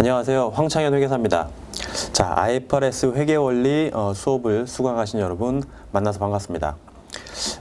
안녕하세요. 황창현 회계사입니다. 자, IFRS 회계 원리 어, 수업을 수강하신 여러분 만나서 반갑습니다.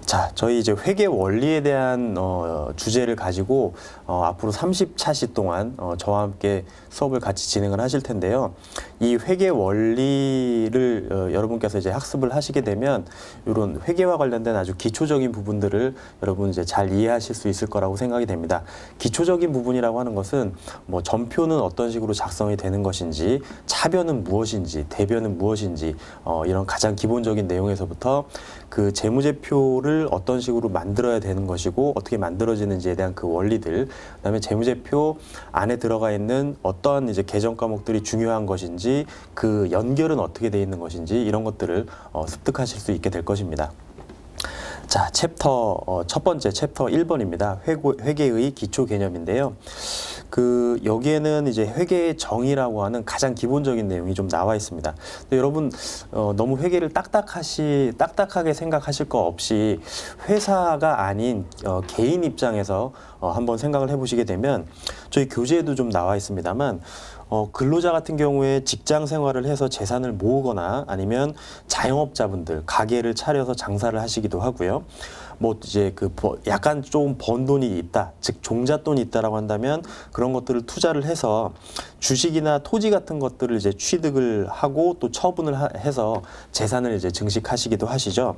자, 저희 이제 회계 원리에 대한 어, 주제를 가지고 어, 앞으로 30차시 동안 어, 저와 함께 수업을 같이 진행을 하실 텐데요. 이 회계 원리를 어, 여러분께서 이제 학습을 하시게 되면 이런 회계와 관련된 아주 기초적인 부분들을 여러분 이제 잘 이해하실 수 있을 거라고 생각이 됩니다. 기초적인 부분이라고 하는 것은 뭐 전표는 어떤 식으로 작성이 되는 것인지, 차변은 무엇인지, 대변은 무엇인지 어, 이런 가장 기본적인 내용에서부터 그 재무제표를 어떤 식으로 만들어야 되는 것이고 어떻게 만들어지는지에 대한 그 원리들, 그다음에 재무제표 안에 들어가 있는 어떠한 이제 개정 과목들이 중요한 것인지 그 연결은 어떻게 돼 있는 것인지 이런 것들을 어, 습득하실 수 있게 될 것입니다. 자, 챕터 어, 첫 번째 챕터 1번입니다. 회고, 회계의 기초 개념인데요. 그 여기에는 이제 회계의 정의라고 하는 가장 기본적인 내용이 좀 나와 있습니다. 근데 여러분 어, 너무 회계를 딱딱하시 딱딱하게 생각하실 거 없이 회사가 아닌 어, 개인 입장에서 어, 한번 생각을 해보시게 되면 저희 교재에도 좀 나와 있습니다만 어, 근로자 같은 경우에 직장 생활을 해서 재산을 모으거나 아니면 자영업자분들 가게를 차려서 장사를 하시기도 하고요. 뭐 이제 그 버- 약간 좀 번 돈이 있다, 즉 종잣돈이 있다라고 한다면 그런 것들을 투자를 해서 주식이나 토지 같은 것들을 이제 취득을 하고 또 처분을 하- 해서 재산을 이제 증식하시기도 하시죠.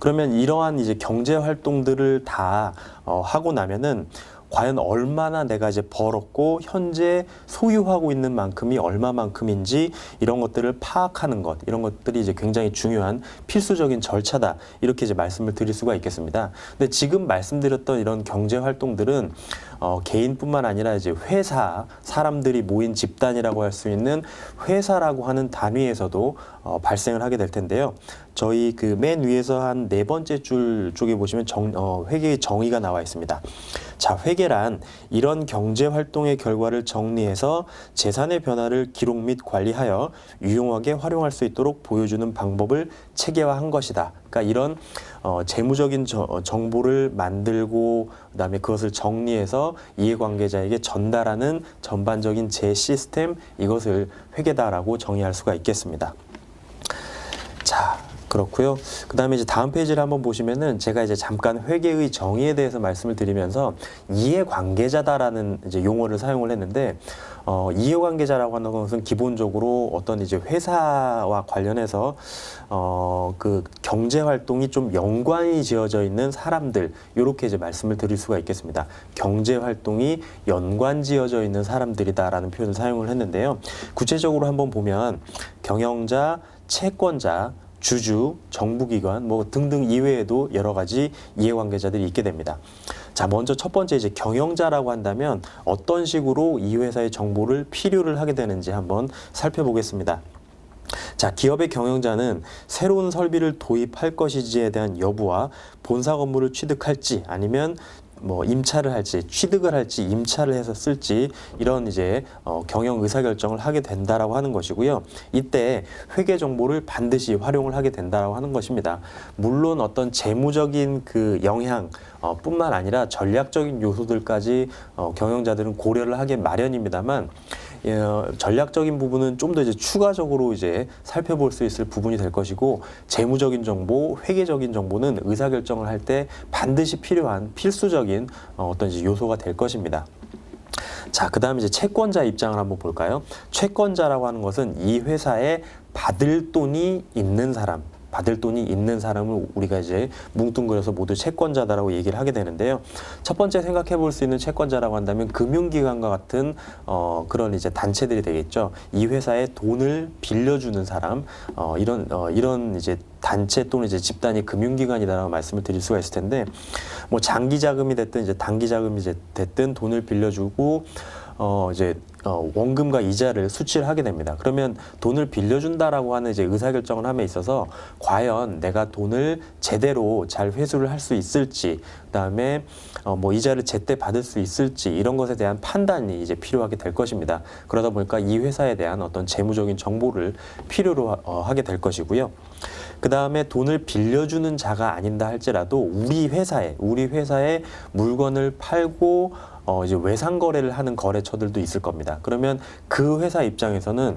그러면 이러한 이제 경제 활동들을 다 어, 하고 나면은 과연 얼마나 내가 이제 벌었고 현재 소유하고 있는 만큼이 얼마만큼인지 이런 것들을 파악하는 것 이런 것들이 이제 굉장히 중요한 필수적인 절차다 이렇게 이제 말씀을 드릴 수가 있겠습니다. 근데 지금 말씀드렸던 이런 경제 활동들은 어, 개인뿐만 아니라 이제 회사 사람들이 모인 집단이라고 할 수 있는 회사라고 하는 단위에서도 어, 발생을 하게 될 텐데요. 저희 그 맨 위에서 한 네 번째 줄 쪽에 보시면 정, 어, 회계의 정의가 나와 있습니다. 자, 회계란 이런 경제 활동의 결과를 정리해서 재산의 변화를 기록 및 관리하여 유용하게 활용할 수 있도록 보여주는 방법을 체계화한 것이다. 그러니까 이런 어, 재무적인 저- 어, 정보를 만들고 그다음에 그것을 정리해서 이해관계자에게 전달하는 전반적인 제 시스템 이것을 회계다라고 정의할 수가 있겠습니다. 자, 그렇고요. 그다음에 이제 다음 페이지를 한번 보시면은 제가 이제 잠깐 회계의 정의에 대해서 말씀을 드리면서 이해 관계자다라는 이제 용어를 사용을 했는데 어, 이해관계자라고 하는 것은 기본적으로 어떤 이제 회사와 관련해서 어, 그 경제 활동이 좀 연관이 지어져 있는 사람들 이렇게 이제 말씀을 드릴 수가 있겠습니다. 경제 활동이 연관 지어져 있는 사람들이다라는 표현을 사용을 했는데요. 구체적으로 한번 보면 경영자, 채권자, 주주, 정부기관 뭐 등등 이외에도 여러 가지 이해관계자들이 있게 됩니다. 자, 먼저 첫 번째 이제 경영자라고 한다면 어떤 식으로 이 회사의 정보를 필요를 하게 되는지 한번 살펴보겠습니다. 자, 기업의 경영자는 새로운 설비를 도입할 것인지에 대한 여부와 본사 건물을 취득할지 아니면 뭐 임차를 할지 취득을 할지 임차를 해서 쓸지 이런 이제 어, 경영 의사 결정을 하게 된다라고 하는 것이고요. 이때 회계 정보를 반드시 활용을 하게 된다라고 하는 것입니다. 물론 어떤 재무적인 그 영향 어, 뿐만 아니라 전략적인 요소들까지 어, 경영자들은 고려를 하게 마련입니다만 전략적인 부분은 좀 더 이제 추가적으로 이제 살펴볼 수 있을 부분이 될 것이고 재무적인 정보, 회계적인 정보는 의사결정을 할 때 반드시 필요한 필수적인 어, 어떤 이제 요소가 될 것입니다. 자, 그 다음에 이제 채권자 입장을 한번 볼까요? 채권자라고 하는 것은 이 회사에 받을 돈이 있는 사람, 받을 돈이 있는 사람을 우리가 이제 뭉뚱그려서 모두 채권자다라고 얘기를 하게 되는데요. 첫 번째 생각해 볼 수 있는 채권자라고 한다면 금융기관과 같은 어, 그런 이제 단체들이 되겠죠. 이 회사에 돈을 빌려주는 사람, 어, 이런 어, 이런 이제 단체 또는 이제 집단이 금융기관이다라고 말씀을 드릴 수가 있을 텐데, 뭐 장기 자금이 됐든 이제 단기 자금이 됐든 돈을 빌려주고 어 이제 어 원금과 이자를 수취를 하게 됩니다. 그러면 돈을 빌려준다라고 하는 이제 의사결정을 함에 있어서 과연 내가 돈을 제대로 잘 회수를 할 수 있을지, 그다음에 어 뭐 이자를 제때 받을 수 있을지 이런 것에 대한 판단이 이제 필요하게 될 것입니다. 그러다 보니까 이 회사에 대한 어떤 재무적인 정보를 필요로 하- 어, 하게 될 것이고요. 그 다음에 돈을 빌려주는 자가 아닌다 할지라도 우리 회사에 우리 회사에 물건을 팔고 어, 이제 외상 거래를 하는 거래처들도 있을 겁니다. 그러면 그 회사 입장에서는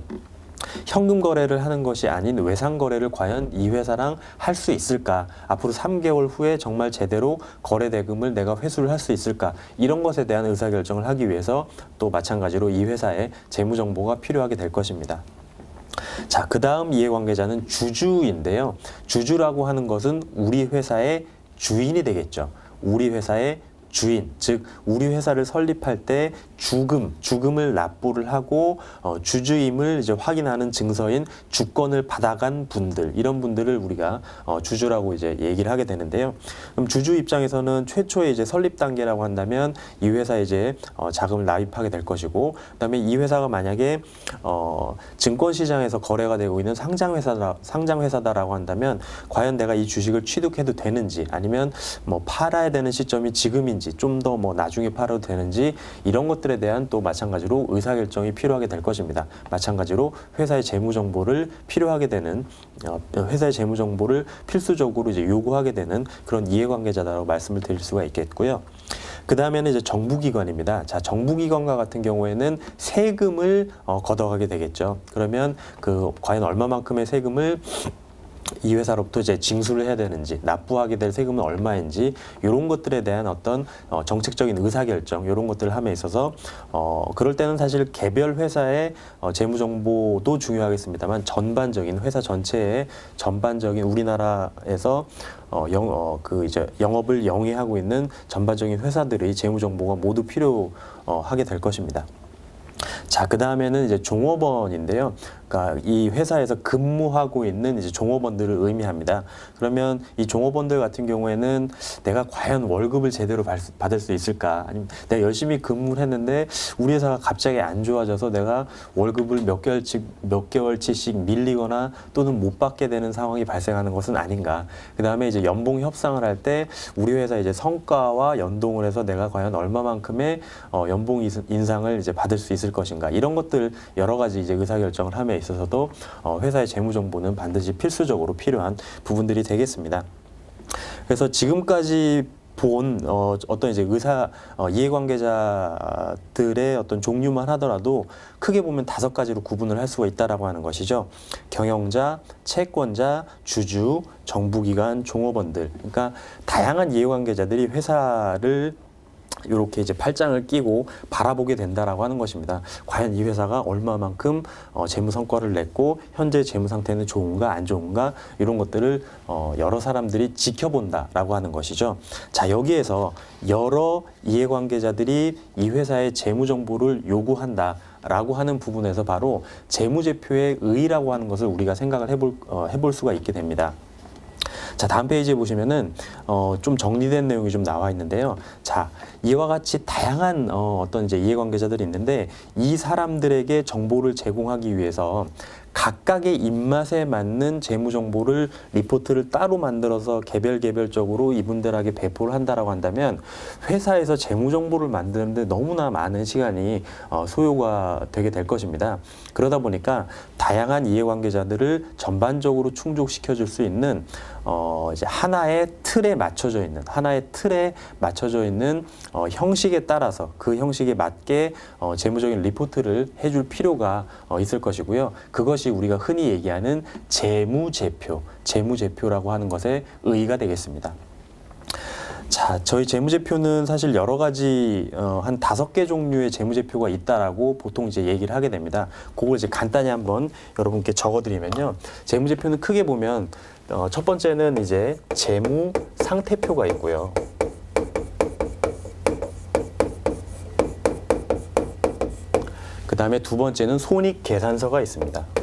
현금 거래를 하는 것이 아닌 외상 거래를 과연 이 회사랑 할 수 있을까? 앞으로 3개월 후에 정말 제대로 거래 대금을 내가 회수를 할 수 있을까? 이런 것에 대한 의사 결정을 하기 위해서 또 마찬가지로 이 회사의 재무 정보가 필요하게 될 것입니다. 자, 그 다음 이해관계자는 주주인데요. 주주라고 하는 것은 우리 회사의 주인이 되겠죠. 우리 회사의 주인, 즉 우리 회사를 설립할 때 주금, 주금을 납부를 하고 어, 주주임을 이제 확인하는 증서인 주권을 받아간 분들, 이런 분들을 우리가 어, 주주라고 이제 얘기를 하게 되는데요. 그럼 주주 입장에서는 최초의 이제 설립 단계라고 한다면 이 회사에 이제 어, 자금을 납입하게 될 것이고, 그다음에 이 회사가 만약에 어, 증권 시장에서 거래가 되고 있는 상장 회사다, 상장 회사다라고 한다면 과연 내가 이 주식을 취득해도 되는지 아니면 뭐 팔아야 되는 시점이 지금인지 좀 더 뭐 나중에 팔아도 되는지 이런 것들에 대한 또 마찬가지로 의사 결정이 필요하게 될 것입니다. 마찬가지로 회사의 재무 정보를 필요하게 되는 어, 회사의 재무 정보를 필수적으로 이제 요구하게 되는 그런 이해관계자라고 말씀을 드릴 수가 있겠고요. 그 다음에는 이제 정부기관입니다. 자, 정부기관과 같은 경우에는 세금을 어, 걷어가게 되겠죠. 그러면 그 과연 얼마만큼의 세금을 이 회사로부터 이제 징수를 해야 되는지 납부하게 될 세금은 얼마인지 이런 것들에 대한 어떤 어, 정책적인 의사결정 이런 것들을 함에 있어서 어, 그럴 때는 사실 개별 회사의 어, 재무 정보도 중요하겠습니다만 전반적인 회사 전체의 전반적인 우리나라에서 어, 영, 어, 그 이제 영업을 영위하고 있는 전반적인 회사들의 재무 정보가 모두 필요하게 될 것입니다. 자, 그 다음에는 이제 종업원인데요. 그러니까 이 회사에서 근무하고 있는 이제 종업원들을 의미합니다. 그러면 이 종업원들 같은 경우에는 내가 과연 월급을 제대로 받- 받을 수 있을까? 아니면 내가 열심히 근무를 했는데 우리 회사가 갑자기 안 좋아져서 내가 월급을 몇 개월치 몇 개월치씩 밀리거나 또는 못 받게 되는 상황이 발생하는 것은 아닌가? 그 다음에 이제 연봉 협상을 할 때 우리 회사 이제 성과와 연동을 해서 내가 과연 얼마만큼의 어, 연봉 인상을 이제 받을 수 있을 것인가? 이런 것들 여러 가지 이제 의사 결정을 함에 있어서도 어, 회사의 재무 정보는 반드시 필수적으로 필요한 부분들이 되겠습니다. 그래서 지금까지 본 어, 어떤 이제 의사 어, 이해관계자들의 어떤 종류만 하더라도 크게 보면 다섯 가지로 구분을 할 수가 있다라고 하는 것이죠. 경영자, 채권자, 주주, 정부기관, 종업원들. 그러니까 다양한 이해관계자들이 회사를 이렇게 이제 팔짱을 끼고 바라보게 된다라고 하는 것입니다. 과연 이 회사가 얼마만큼 어, 재무 성과를 냈고 현재 재무 상태는 좋은가 안 좋은가 이런 것들을 어, 여러 사람들이 지켜본다라고 하는 것이죠. 자 여기에서 여러 이해관계자들이 이 회사의 재무 정보를 요구한다. 라고 하는 부분에서 바로 재무제표의 의의라고 하는 것을 우리가 생각을 해볼, 어, 해볼 수가 있게 됩니다. 자 다음 페이지에 보시면은 어, 좀 정리된 내용이 좀 나와 있는데요. 자 이와 같이 다양한 어, 어떤 이제 이해관계자들이 있는데 이 사람들에게 정보를 제공하기 위해서 각각의 입맛에 맞는 재무 정보를 리포트를 따로 만들어서 개별 개별적으로 이분들에게 배포를 한다라고 한다면 회사에서 재무 정보를 만드는데 너무나 많은 시간이 어, 소요가 되게 될 것입니다. 그러다 보니까 다양한 이해관계자들을 전반적으로 충족시켜 줄 수 있는 어, 이제 하나의 틀에 맞춰져 있는 하나의 틀에 맞춰져 있는 어, 형식에 따라서 그 형식에 맞게 어, 재무적인 리포트를 해줄 필요가 어, 있을 것이고요. 그것이 우리가 흔히 얘기하는 재무제표, 재무제표라고 하는 것의 의의가 되겠습니다. 자, 저희 재무제표는 사실 여러 가지 어, 한 다섯 개 종류의 재무제표가 있다라고 보통 이제 얘기를 하게 됩니다. 그걸 이제 간단히 한번 여러분께 적어드리면요. 재무제표는 크게 보면 어, 첫 번째는 이제 재무 상태표가 있고요. 그 다음에 두 번째는 손익 계산서가 있습니다.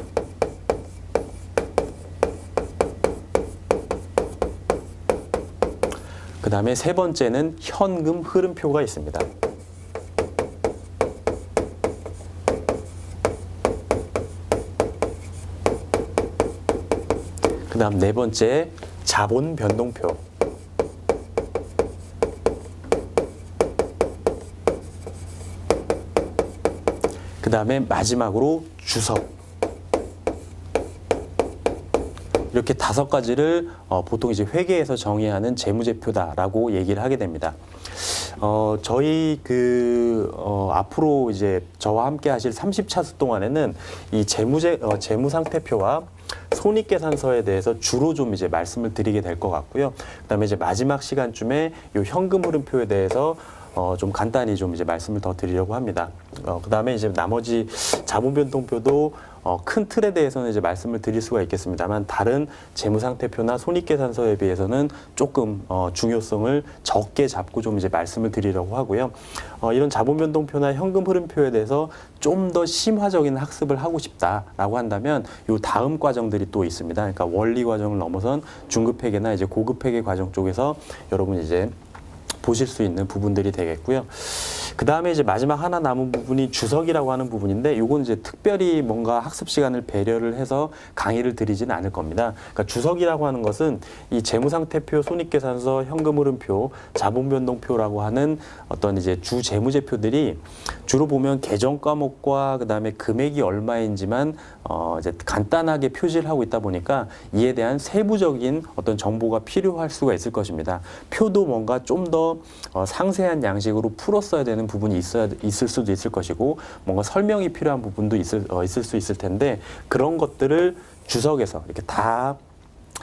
그 다음에 세 번째는 현금 흐름표가 있습니다. 그 다음 네 번째 자본 변동표. 그 다음에 마지막으로 주석. 이렇게 다섯 가지를 어, 보통 이제 회계에서 정의하는 재무제표다라고 얘기를 하게 됩니다. 어, 저희 그, 어, 앞으로 이제 저와 함께 하실 30차수 동안에는 이 재무제, 어, 재무상태표와 손익계산서에 대해서 주로 좀 이제 말씀을 드리게 될 것 같고요. 그 다음에 이제 마지막 시간쯤에 요 현금 흐름표에 대해서 어, 좀 간단히 좀 이제 말씀을 더 드리려고 합니다. 어, 그 다음에 이제 나머지 자본 변동표도 어, 큰 틀에 대해서는 이제 말씀을 드릴 수가 있겠습니다만 다른 재무상태표나 손익계산서에 비해서는 조금 어, 중요성을 적게 잡고 좀 이제 말씀을 드리려고 하고요. 어, 이런 자본 변동표나 현금 흐름표에 대해서 좀 더 심화적인 학습을 하고 싶다라고 한다면 요 다음 과정들이 또 있습니다. 그러니까 원리 과정을 넘어선 중급 회계나 이제 고급 회계 과정 쪽에서 여러분 이제 보실 수 있는 부분들이 되겠고요. 그 다음에 이제 마지막 하나 남은 부분이 주석이라고 하는 부분인데 요건 이제 특별히 뭔가 학습 시간을 배려를 해서 강의를 드리지는 않을 겁니다. 그러니까 주석이라고 하는 것은 이 재무상태표, 손익계산서, 현금흐름표, 자본변동표라고 하는 어떤 이제 주 재무제표들이 주로 보면 계정 과목과 그 다음에 금액이 얼마인지만 어 이제 간단하게 표시를 하고 있다 보니까 이에 대한 세부적인 어떤 정보가 필요할 수가 있을 것입니다. 표도 뭔가 좀 더 어, 상세한 양식으로 풀었어야 되는 부분이 있어야 있을 수도 있을 것이고 뭔가 설명이 필요한 부분도 있을 어, 있을 수 있을 텐데 그런 것들을 주석에서 이렇게 다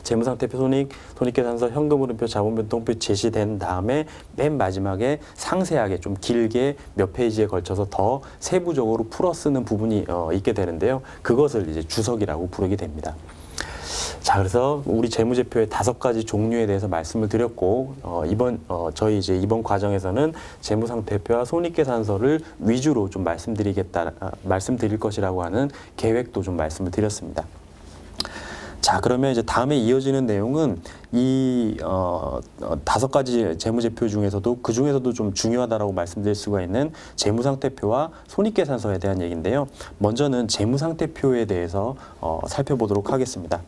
재무상태표 손익, 손익계산서, 현금흐름표, 자본변동표 제시된 다음에 맨 마지막에 상세하게 좀 길게 몇 페이지에 걸쳐서 더 세부적으로 풀어 쓰는 부분이 어, 있게 되는데요. 그것을 이제 주석이라고 부르게 됩니다. 자, 그래서 우리 재무제표의 다섯 가지 종류에 대해서 말씀을 드렸고 어, 이번 어, 저희 이제 이번 과정에서는 재무상태표와 손익계산서를 위주로 좀 말씀드리겠다 아, 말씀드릴 것이라고 하는 계획도 좀 말씀을 드렸습니다. 자 그러면 이제 다음에 이어지는 내용은 이 어, 어, 다섯 가지 재무제표 중에서도 그 중에서도 좀 중요하다라고 말씀드릴 수가 있는 재무상태표와 손익계산서에 대한 얘기인데요. 먼저는 재무상태표에 대해서 어, 살펴보도록 하겠습니다.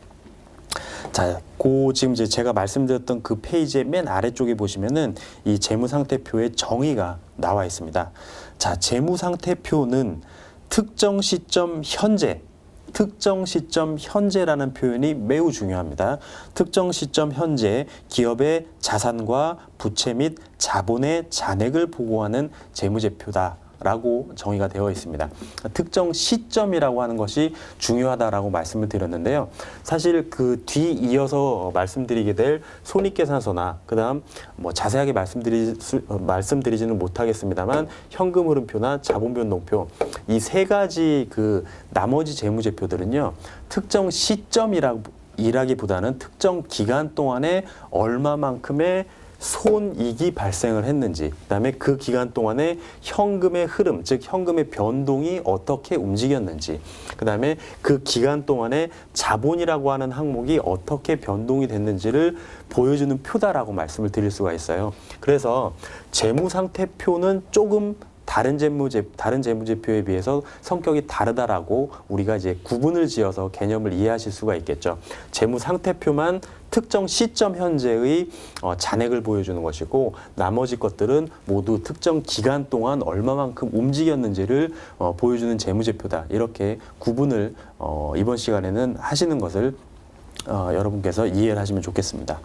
자, 고 지금 이제 제가 말씀드렸던 그 페이지의 맨 아래쪽에 보시면은 이 재무상태표의 정의가 나와 있습니다. 자, 재무상태표는 특정 시점 현재 특정 시점 현재라는 표현이 매우 중요합니다. 특정 시점 현재 기업의 자산과 부채 및 자본의 잔액을 보고하는 재무제표다. 라고 정의가 되어 있습니다. 특정 시점이라고 하는 것이 중요하다라고 말씀을 드렸는데요. 사실 그 뒤 이어서 말씀드리게 될 손익계산서나 그다음 뭐 자세하게 말씀드리 말씀드리지는 못하겠습니다만 현금 흐름표나 자본 변동표 이 세 가지 그 나머지 재무제표들은요 특정 시점이라고 이라기보다는 특정 기간 동안에 얼마만큼의 손익이 발생을 했는지, 그다음에 그 기간 동안에 현금의 흐름, 즉 현금의 변동이 어떻게 움직였는지, 그다음에 그 기간 동안에 자본이라고 하는 항목이 어떻게 변동이 됐는지를 보여주는 표다라고 말씀을 드릴 수가 있어요. 그래서 재무 상태표는 조금 다른 재무제 다른 재무제표에 비해서 성격이 다르다라고 우리가 이제 구분을 지어서 개념을 이해하실 수가 있겠죠. 재무 상태표만 특정 시점 현재의 어, 잔액을 보여주는 것이고 나머지 것들은 모두 특정 기간 동안 얼마만큼 움직였는지를 어, 보여주는 재무제표다. 이렇게 구분을 어, 이번 시간에는 하시는 것을 어, 여러분께서 이해를 하시면 좋겠습니다.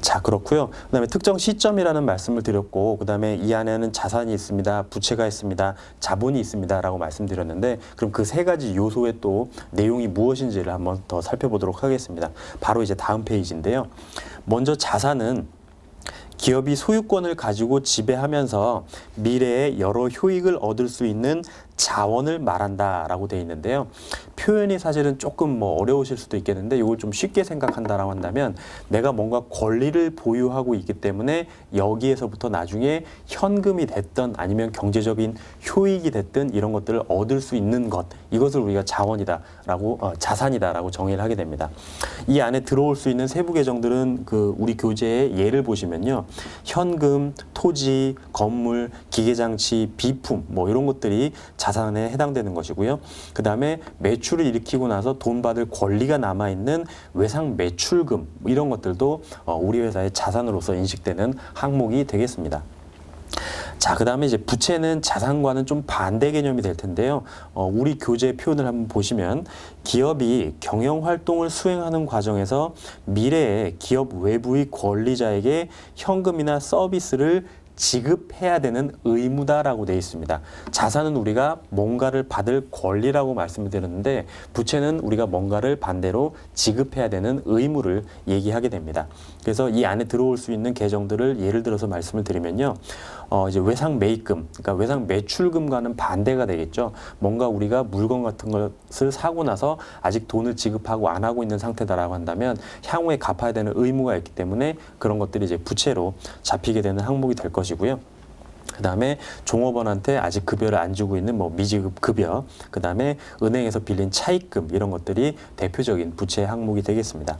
자, 그렇고요. 그다음에 특정 시점이라는 말씀을 드렸고, 그다음에 이 안에는 자산이 있습니다, 부채가 있습니다, 자본이 있습니다라고 말씀드렸는데, 그럼 그 세 가지 요소의 또 내용이 무엇인지를 한번 더 살펴보도록 하겠습니다. 바로 이제 다음 페이지인데요. 먼저 자산은 기업이 소유권을 가지고 지배하면서 미래에 여러 효익을 얻을 수 있는 자원을 말한다라고 되어 있는데요. 표현이 사실은 조금 뭐 어려우실 수도 있겠는데 이걸 좀 쉽게 생각한다라고 한다면 내가 뭔가 권리를 보유하고 있기 때문에 여기에서부터 나중에 현금이 됐던 아니면 경제적인 효익이 됐든 이런 것들을 얻을 수 있는 것 이것을 우리가 자원이다라고 어, 자산이다라고 정의를 하게 됩니다. 이 안에 들어올 수 있는 세부 계정들은 그 우리 교재의 예를 보시면요. 현금, 토지, 건물, 기계장치, 비품 뭐 이런 것들이 자 산에 해당되는 것이고요. 그 다음에 매출을 일으키고 나서 돈 받을 권리가 남아 있는 외상 매출금 이런 것들도 어, 우리 회사의 자산으로서 인식되는 항목이 되겠습니다. 자, 그 다음에 이제 부채는 자산과는 좀 반대 개념이 될 텐데요. 어, 우리 교재 표현을 한번 보시면 기업이 경영 활동을 수행하는 과정에서 미래에 기업 외부의 권리자에게 현금이나 서비스를 지급해야 되는 의무다라고 되어 있습니다. 자산은 우리가 뭔가를 받을 권리라고 말씀을 드렸는데 부채는 우리가 뭔가를 반대로 지급해야 되는 의무를 얘기하게 됩니다. 그래서 이 안에 들어올 수 있는 계정들을 예를 들어서 말씀을 드리면요. 어, 이제 외상 매입금, 그러니까 외상 매출금과는 반대가 되겠죠. 뭔가 우리가 물건 같은 것을 사고 나서 아직 돈을 지급하고 안 하고 있는 상태다라고 한다면 향후에 갚아야 되는 의무가 있기 때문에 그런 것들이 이제 부채로 잡히게 되는 항목이 될 것이고요. 그 다음에 종업원한테 아직 급여를 안 주고 있는 뭐 미지급 급여, 그 다음에 은행에서 빌린 차입금 이런 것들이 대표적인 부채 항목이 되겠습니다.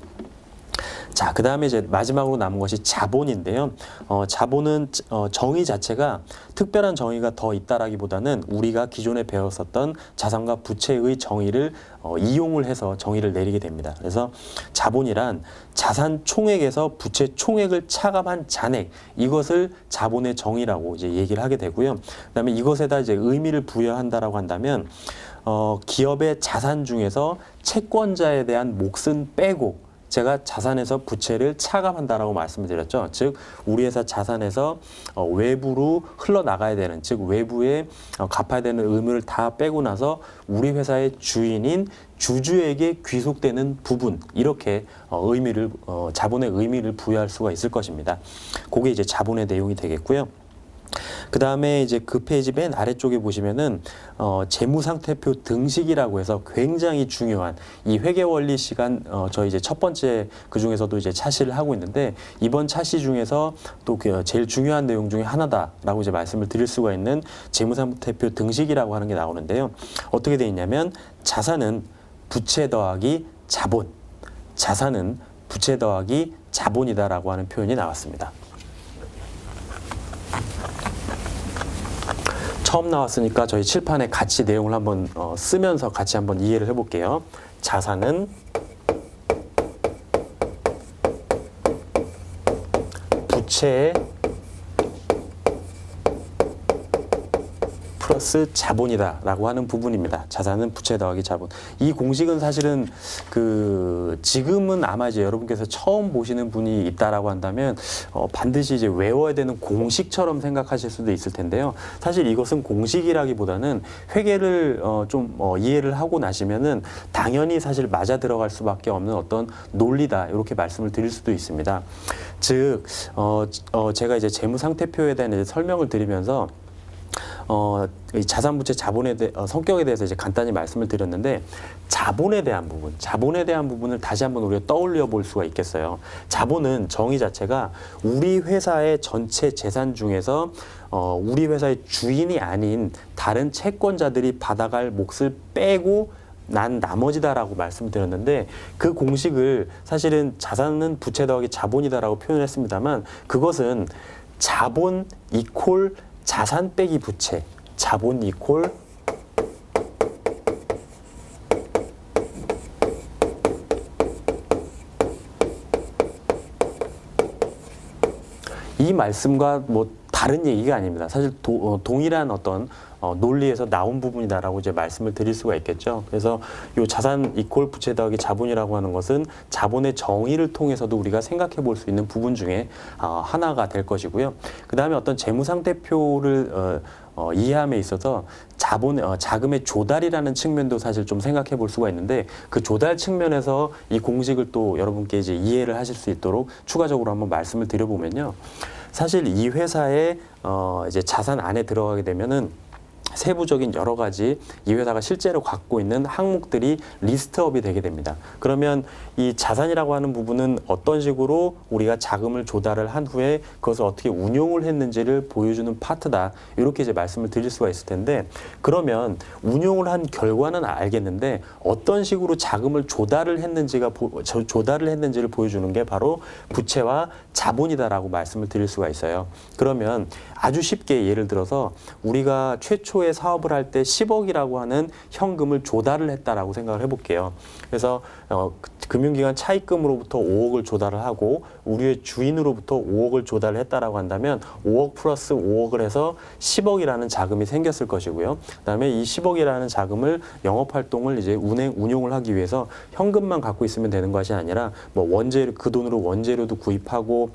자, 그 다음에 이제 마지막으로 남은 것이 자본인데요. 어, 자본은 어, 정의 자체가 특별한 정의가 더 있다라기보다는 우리가 기존에 배웠었던 자산과 부채의 정의를 어, 이용을 해서 정의를 내리게 됩니다. 그래서 자본이란 자산 총액에서 부채 총액을 차감한 잔액 이것을 자본의 정의라고 이제 얘기를 하게 되고요. 그다음에 이것에다 이제 의미를 부여한다라고 한다면 어, 기업의 자산 중에서 채권자에 대한 몫은 빼고 제가 자산에서 부채를 차감한다라고 말씀을 드렸죠. 즉 우리 회사 자산에서 어, 외부로 흘러나가야 되는 즉 외부에 어, 갚아야 되는 의무를 다 빼고 나서 우리 회사의 주인인 주주에게 귀속되는 부분 이렇게 어, 의미를 어, 자본의 의미를 부여할 수가 있을 것입니다. 그게 이제 자본의 내용이 되겠고요. 그 다음에 이제 그 페이지 맨 아래쪽에 보시면은 어, 재무상태표 등식이라고 해서 굉장히 중요한 이 회계 원리 시간 어, 저희 이제 첫 번째 그 중에서도 이제 차시를 하고 있는데 이번 차시 중에서 또 그 제일 중요한 내용 중에 하나다라고 이제 말씀을 드릴 수가 있는 재무상태표 등식이라고 하는 게 나오는데요. 어떻게 돼 있냐면 자산은 부채 더하기 자본, 자산은 부채 더하기 자본이다라고 하는 표현이 나왔습니다. 처음 나왔으니까 저희 칠판에 같이 내용을 한번 어, 쓰면서 같이 한번 이해를 해볼게요. 자산은 부채의 플러스 자본이다라고 하는 부분입니다. 자산은 부채 더하기 자본. 이 공식은 사실은 그 지금은 아마 이제 여러분께서 처음 보시는 분이 있다라고 한다면 어 반드시 이제 외워야 되는 공식처럼 생각하실 수도 있을 텐데요. 사실 이것은 공식이라기보다는 회계를 어좀 어 이해를 하고 나시면은 당연히 사실 맞아 들어갈 수밖에 없는 어떤 논리다 이렇게 말씀을 드릴 수도 있습니다. 즉 어, 어 제가 이제 재무 상태표에 대한 이제 설명을 드리면서 어, 이 자산부채 자본에 대 어, 성격에 대해서 이제 간단히 말씀을 드렸는데 자본에 대한 부분, 자본에 대한 부분을 다시 한번 우리가 떠올려 볼 수가 있겠어요. 자본은 정의 자체가 우리 회사의 전체 재산 중에서 어, 우리 회사의 주인이 아닌 다른 채권자들이 받아갈 몫을 빼고 난 나머지다라고 말씀드렸는데 그 공식을 사실은 자산은 부채 더하기 자본이다라고 표현했습니다만 그것은 자본 이콜 자산 빼기 부채, 자본 이콜 이 말씀과 뭐 다른 얘기가 아닙니다. 사실 도, 어, 동일한 어떤 어, 논리에서 나온 부분이다라고 이제 말씀을 드릴 수가 있겠죠. 그래서 요 자산 이콜 부채 더하기 자본이라고 하는 것은 자본의 정의를 통해서도 우리가 생각해 볼 수 있는 부분 중에 어, 하나가 될 것이고요. 그 다음에 어떤 재무 상태표를 어, 어, 이해함에 있어서 자본 어, 자금의 조달이라는 측면도 사실 좀 생각해 볼 수가 있는데 그 조달 측면에서 이 공식을 또 여러분께 이제 이해를 하실 수 있도록 추가적으로 한번 말씀을 드려보면요. 사실 이 회사의 어, 이제 자산 안에 들어가게 되면은 세부적인 여러 가지 이 회사가 실제로 갖고 있는 항목들이 리스트업이 되게 됩니다. 그러면 이 자산이라고 하는 부분은 어떤 식으로 우리가 자금을 조달을 한 후에 그것을 어떻게 운용을 했는지를 보여주는 파트다. 이렇게 이제 말씀을 드릴 수가 있을 텐데 그러면 운용을 한 결과는 알겠는데 어떤 식으로 자금을 조달을 했는지가 보, 조달을 했는지를 보여주는 게 바로 부채와 자본이다라고 말씀을 드릴 수가 있어요. 그러면 아주 쉽게 예를 들어서 우리가 최초 의 사업을 할 때 10억이라고 하는 현금을 조달을 했다라고 생각을 해볼게요. 그래서 어, 금융기관 차입금으로부터 5억을 조달을 하고 우리의 주인으로부터 5억을 조달을 했다라고 한다면 5억 플러스 5억을 해서 10억이라는 자금이 생겼을 것이고요. 그다음에 이 10억이라는 자금을 영업 활동을 이제 운행 운용을 하기 위해서 현금만 갖고 있으면 되는 것이 아니라 뭐 원재료 그 돈으로 원재료도 구입하고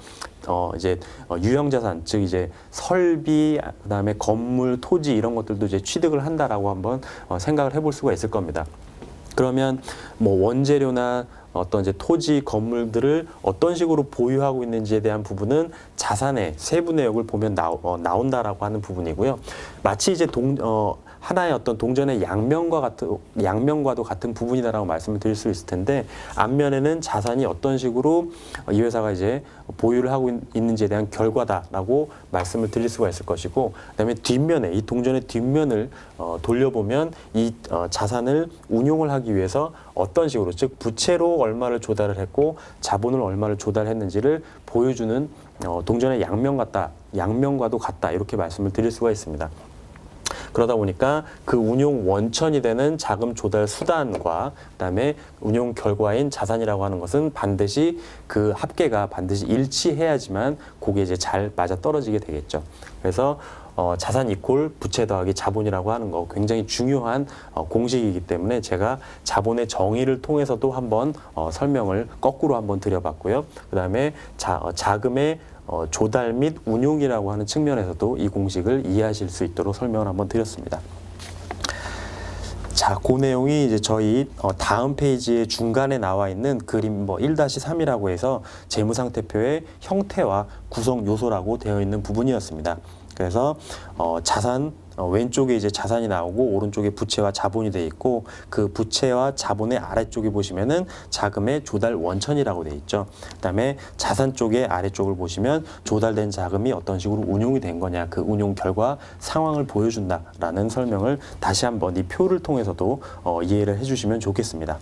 어 이제 어, 유형 자산 즉 이제 설비 그다음에 건물 토지 이런 것들도 이제 취득을 한다라고 한번 어, 생각을 해볼 수가 있을 겁니다. 그러면 뭐 원재료나 어떤 이제 토지 건물들을 어떤 식으로 보유하고 있는지에 대한 부분은 자산의 세부 내역을 보면 나오, 어, 나온다라고 하는 부분이고요. 마치 이제 동 어, 하나의 어떤 동전의 양면과 같은 양면과도 같은 부분이다라고 말씀을 드릴 수 있을 텐데 앞면에는 자산이 어떤 식으로 이 회사가 이제 보유를 하고 있- 있는지에 대한 결과다라고 말씀을 드릴 수가 있을 것이고 그다음에 뒷면에 이 동전의 뒷면을 어, 돌려보면 이 어, 자산을 운용을 하기 위해서 어떤 식으로 즉 부채로 얼마를 조달을 했고 자본을 얼마를 조달했는지를 보여주는 어, 동전의 양면 같다 양면과도 같다 이렇게 말씀을 드릴 수가 있습니다. 그러다 보니까 그 운용 원천이 되는 자금 조달 수단과 그다음에 운용 결과인 자산이라고 하는 것은 반드시 그 합계가 반드시 일치해야지만 그게 이제 잘 맞아 떨어지게 되겠죠. 그래서 어, 자산 이콜 부채 더하기 자본이라고 하는 거 굉장히 중요한 어, 공식이기 때문에 제가 자본의 정의를 통해서도 한번 어, 설명을 거꾸로 한번 드려봤고요. 그 다음에 자, 어, 자금의 어, 조달 및 운용이라고 하는 측면에서도 이 공식을 이해하실 수 있도록 설명을 한번 드렸습니다. 자, 그 내용이 이제 저희 어, 다음 페이지의 중간에 나와 있는 그림 뭐 1-3이라고 해서 재무상태표의 형태와 구성 요소라고 되어 있는 부분이었습니다. 그래서 어, 자산 어, 왼쪽에 이제 자산이 나오고 오른쪽에 부채와 자본이 돼 있고 그 부채와 자본의 아래쪽에 보시면은 자금의 조달 원천이라고 돼 있죠. 그다음에 자산 쪽의 아래쪽을 보시면 조달된 자금이 어떤 식으로 운용이 된 거냐 그 운용 결과 상황을 보여준다라는 설명을 다시 한번 이 표를 통해서도 어, 이해를 해주시면 좋겠습니다.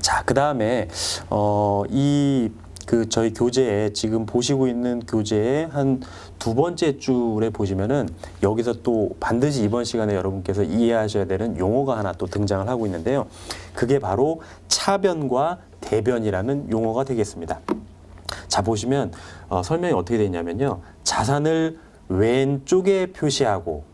자, 그 다음에 어, 이 그 저희 교재에 지금 보시고 있는 교재의 한두 번째 줄에 보시면은 여기서 또 반드시 이번 시간에 여러분께서 이해하셔야 되는 용어가 하나 또 등장을 하고 있는데요. 그게 바로 차변과 대변이라는 용어가 되겠습니다. 자 보시면 어, 설명이 어떻게 되어 있냐면요. 자산을 왼쪽에 표시하고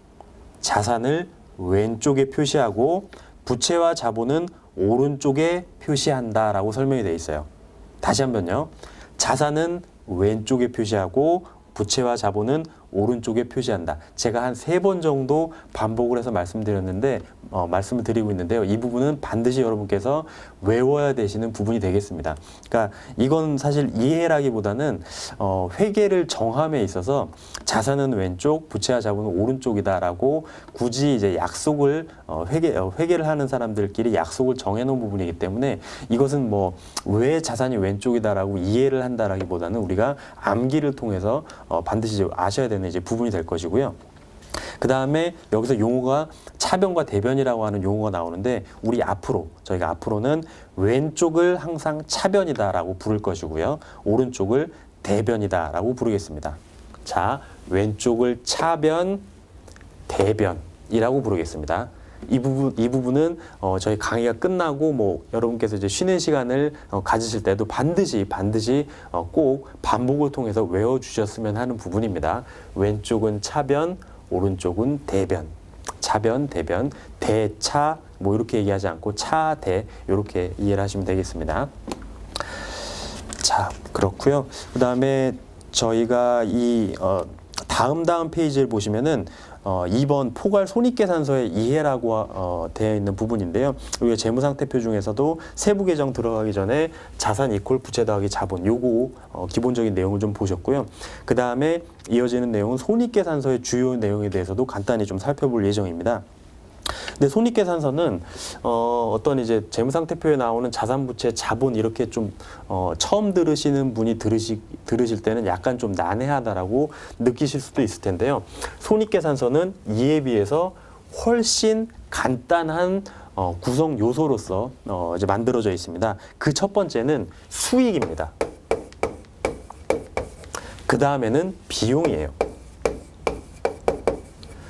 자산을 왼쪽에 표시하고 부채와 자본은 오른쪽에 표시한다라고 설명이 되어 있어요. 다시 한번요. 자산은 왼쪽에 표시하고 부채와 자본은 오른쪽에 표시한다. 제가 한 세 번 정도 반복을 해서 말씀드렸는데 어, 말씀을 드리고 있는데요. 이 부분은 반드시 여러분께서 외워야 되시는 부분이 되겠습니다. 그러니까 이건 사실 이해라기보다는 어, 회계를 정함에 있어서 자산은 왼쪽, 부채와 자본은 오른쪽이다라고 굳이 이제 약속을 어, 회계 어, 회계를 하는 사람들끼리 약속을 정해놓은 부분이기 때문에 이것은 뭐 왜 자산이 왼쪽이다라고 이해를 한다라기보다는 우리가 암기를 통해서 어, 반드시 아셔야 되는 이제 부분이 될 것이고요. 그 다음에 여기서 용어가 차변과 대변이라고 하는 용어가 나오는데 우리 앞으로 저희가 앞으로는 왼쪽을 항상 차변이다라고 부를 것이고요. 오른쪽을 대변이다라고 부르겠습니다. 자, 왼쪽을 차변, 대변이라고 부르겠습니다. 이 부분 이 부분은 어, 저희 강의가 끝나고 뭐 여러분께서 이제 쉬는 시간을 어, 가지실 때도 반드시 반드시 어, 꼭 반복을 통해서 외워 주셨으면 하는 부분입니다. 왼쪽은 차변, 오른쪽은 대변. 차변, 대변, 대차 뭐 이렇게 얘기하지 않고 차 대 이렇게 이해를 하시면 되겠습니다. 자, 그렇고요. 그 다음에 저희가 이 어, 다음 다음 페이지를 보시면은 어, 2번 포괄 손익계산서의 이해라고 어, 되어 있는 부분인데요. 우리가 재무상태표 중에서도 세부 계정 들어가기 전에 자산 이콜 부채 더하기 자본 요거 어, 기본적인 내용을 좀 보셨고요. 그 다음에 이어지는 내용은 손익계산서의 주요 내용에 대해서도 간단히 좀 살펴볼 예정입니다. 근데 손익계산서는 어, 어떤 이제 재무상태표에 나오는 자산부채 자본 이렇게 좀 어, 처음 들으시는 분이 들으시, 들으실 때는 약간 좀 난해하다라고 느끼실 수도 있을 텐데요. 손익계산서는 이에 비해서 훨씬 간단한 어, 구성 요소로서 어, 이제 만들어져 있습니다. 그 첫 번째는 수익입니다. 그 다음에는 비용이에요.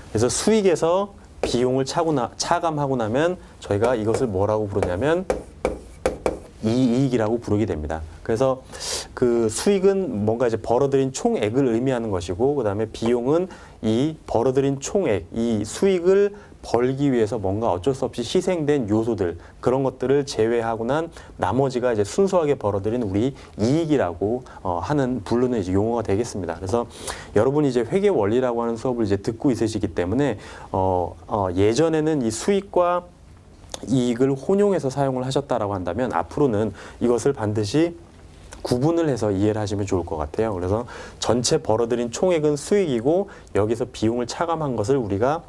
그래서 수익에서 비용을 차고 나, 차감하고 나면 저희가 이것을 뭐라고 부르냐면 이익이라고 부르게 됩니다. 그래서 그 수익은 뭔가 이제 벌어들인 총액을 의미하는 것이고 그다음에 비용은 이 벌어들인 총액, 이 수익을 벌기 위해서 뭔가 어쩔 수 없이 희생된 요소들 그런 것들을 제외하고 난 나머지가 이제 순수하게 벌어들인 우리 이익이라고 어, 하는 부르는 이제 용어가 되겠습니다. 그래서 여러분이 이제 회계 원리라고 하는 수업을 이제 듣고 있으시기 때문에 어, 어, 예전에는 이 수익과 이익을 혼용해서 사용을 하셨다라고 한다면 앞으로는 이것을 반드시 구분을 해서 이해를 하시면 좋을 것 같아요. 그래서 전체 벌어들인 총액은 수익이고 여기서 비용을 차감한 것을 우리가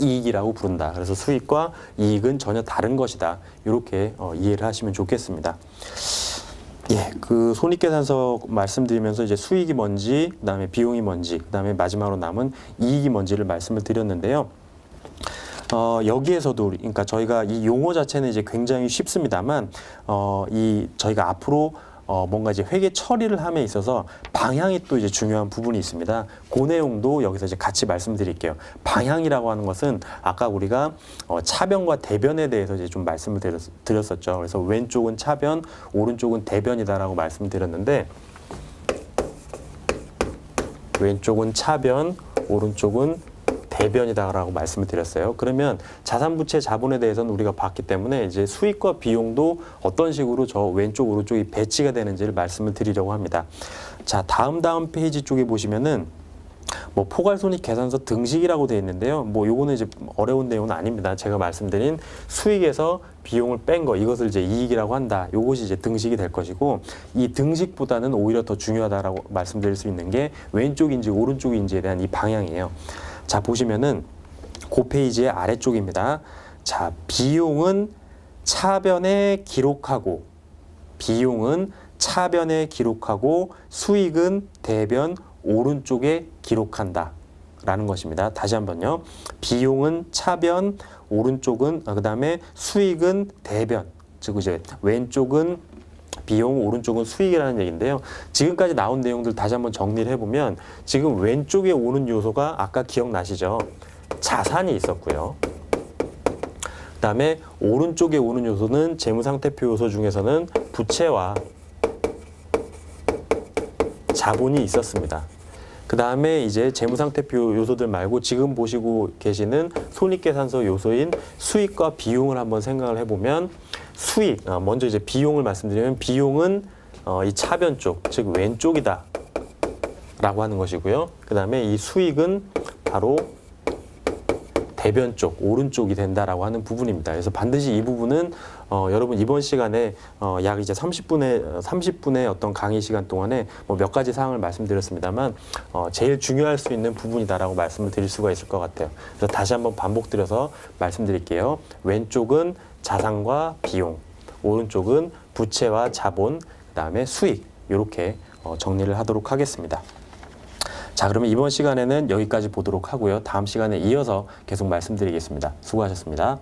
이익이라고 부른다. 그래서 수익과 이익은 전혀 다른 것이다. 이렇게 어, 이해를 하시면 좋겠습니다. 예, 그 손익계산서 말씀드리면서 이제 수익이 뭔지, 그다음에 비용이 뭔지, 그다음에 마지막으로 남은 이익이 뭔지를 말씀을 드렸는데요. 어, 여기에서도 그러니까 저희가 이 용어 자체는 이제 굉장히 쉽습니다만 어, 이 저희가 앞으로 어, 뭔가 이제 회계 처리를 함에 있어서 방향이 또 이제 중요한 부분이 있습니다. 그 내용도 여기서 이제 같이 말씀드릴게요. 방향이라고 하는 것은 아까 우리가 어, 차변과 대변에 대해서 이제 좀 말씀을 드렸, 드렸었죠. 그래서 왼쪽은 차변, 오른쪽은 대변이다라고 말씀드렸는데 왼쪽은 차변, 오른쪽은 대변이다라고 말씀을 드렸어요. 그러면 자산 부채 자본에 대해서는 우리가 봤기 때문에 이제 수익과 비용도 어떤 식으로 저 왼쪽 오른쪽이 배치가 되는지를 말씀을 드리려고 합니다. 자, 다음 다음 페이지 쪽에 보시면은 뭐 포괄손익 계산서 등식이라고 되어 있는데요. 뭐 요거는 이제 어려운 내용은 아닙니다. 제가 말씀드린 수익에서 비용을 뺀 거 이것을 이제 이익이라고 한다. 요것이 이제 등식이 될 것이고 이 등식보다는 오히려 더 중요하다라고 말씀드릴 수 있는 게 왼쪽인지 오른쪽인지에 대한 이 방향이에요. 자 보시면은 그 페이지의 아래쪽입니다. 자 비용은 차변에 기록하고 비용은 차변에 기록하고 수익은 대변 오른쪽에 기록한다. 라는 것입니다. 다시 한번요. 비용은 차변, 오른쪽은 아, 그다음에 수익은 대변. 즉 이제 왼쪽은 비용, 오른쪽은 수익이라는 얘기인데요. 지금까지 나온 내용들 다시 한번 정리를 해보면 지금 왼쪽에 오는 요소가 아까 기억나시죠? 자산이 있었고요. 그 다음에 오른쪽에 오는 요소는 재무상태표 요소 중에서는 부채와 자본이 있었습니다. 그 다음에 이제 재무상태표 요소들 말고 지금 보시고 계시는 손익계산서 요소인 수익과 비용을 한번 생각을 해보면 수익, 아, 먼저 이제 비용을 말씀드리면 비용은 어, 이 차변 쪽, 즉 왼쪽이다. 라고 하는 것이고요. 그 다음에 이 수익은 바로 대변 쪽 오른쪽이 된다라고 하는 부분입니다. 그래서 반드시 이 부분은 어, 여러분 이번 시간에 어, 약 이제 30분의 30분의 어떤 강의 시간 동안에 뭐 몇 가지 사항을 말씀드렸습니다만 어, 제일 중요할 수 있는 부분이다라고 말씀을 드릴 수가 있을 것 같아요. 그래서 다시 한번 반복드려서 말씀드릴게요. 왼쪽은 자산과 비용, 오른쪽은 부채와 자본, 그다음에 수익 이렇게 어, 정리를 하도록 하겠습니다. 자, 그러면 이번 시간에는 여기까지 보도록 하고요. 다음 시간에 이어서 계속 말씀드리겠습니다. 수고하셨습니다.